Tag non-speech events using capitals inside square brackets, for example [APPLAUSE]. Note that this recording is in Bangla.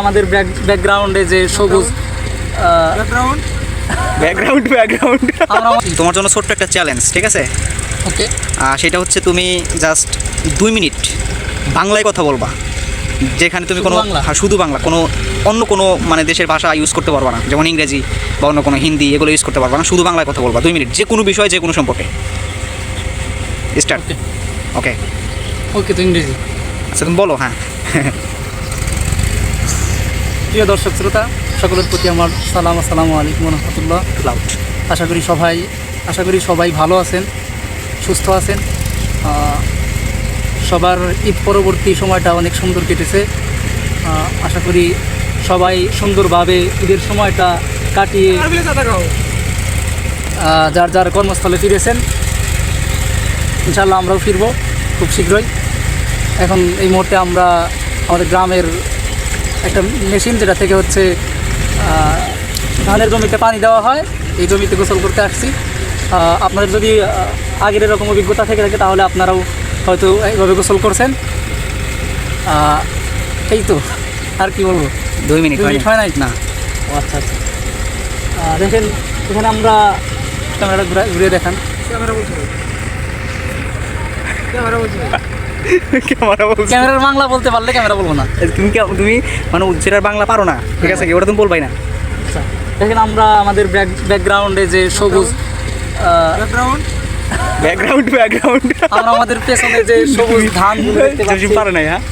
আমাদের ব্যাকগ্রাউন্ডে যে সবুজ ব্যাকগ্রাউন্ড ব্যাকগ্রাউন্ড [LAUGHS] তোমার জন্য ছোট্ট একটা চ্যালেঞ্জ ঠিক আছে? ওকে আহ, সেটা হচ্ছে তুমি জাস্ট দুই মিনিট বাংলায় কথা বলবা। যেখানে তুমি কোনো বাংলা? হ্যাঁ, শুধু বাংলা। কোনো অন্য কোনো মানে দেশের ভাষা ইউজ করতে পারবা না। যেমন ইংরেজি বা অন্য কোনো হিন্দি এগুলো ইউজ করতে পারবা না। শুধু বাংলায় কথা বলবা দুই মিনিট। যে কোনো বিষয় যে কোনো সম্পর্কে। স্টার্ট ওকে ওকে ওকে তো ইংরেজি। আচ্ছা তুমি বলো হ্যাঁ। [LAUGHS] প্রিয় দর্শক শ্রোতা, সকলের প্রতি আমার সালাম, আসসালামু আলাইকুম রহমতুল্লাহ লাউড আশা করি সবাই, আশা করি সবাই ভালো আছেন, সুস্থ আছেন। সবার ঈদ পরবর্তী সময়টা অনেক সুন্দর কেটেছে। আশা করি সবাই সুন্দরভাবে ঈদের সময়টা কাটিয়ে যার যার কর্মস্থলে ফিরেছেন ইনশাল্লাহ আমরাও ফিরবো খুব শীঘ্রই। এখন এই মুহূর্তে আমরা আমাদের গ্রামের একটা মেশিন যেটা থেকে হচ্ছে ধানের জমিতে পানি দেওয়া হয় এই জমিতে গোসল করতে আসছি। আপনাদের যদি আগের এরকম অভিজ্ঞতা থেকে থাকে তাহলে আপনারাও হয়তো এইভাবে গোসল করছেন। এই তো আর কি বলব? দুই মিনিট দুই মিনিট হয় নাই? না। ও আচ্ছা আচ্ছা। দেখেন এখানে আমরা ক্যামেরাটা ঘুরে ঘুরিয়ে দেখান। ক্যামেরা বলছো ক্যামেরার বাংলা বলতে পারলে ক্যামেরা বলব না। তুমি কি তুমি মানে সেটার বাংলা পারো না ঠিক আছে? কি ওটা তুমি বলবাই না। আচ্ছা দেখেন আমরা আমাদের ব্যাকগ্রাউন্ডে যে সবুজ ব্যাকগ্রাউন্ড ব্যাকগ্রাউন্ড ব্যাকগ্রাউন্ড আমরা আমাদের পেছনে যে সবুজ ধান দেখতে পাচ্ছি। পারে না হ্যাঁ?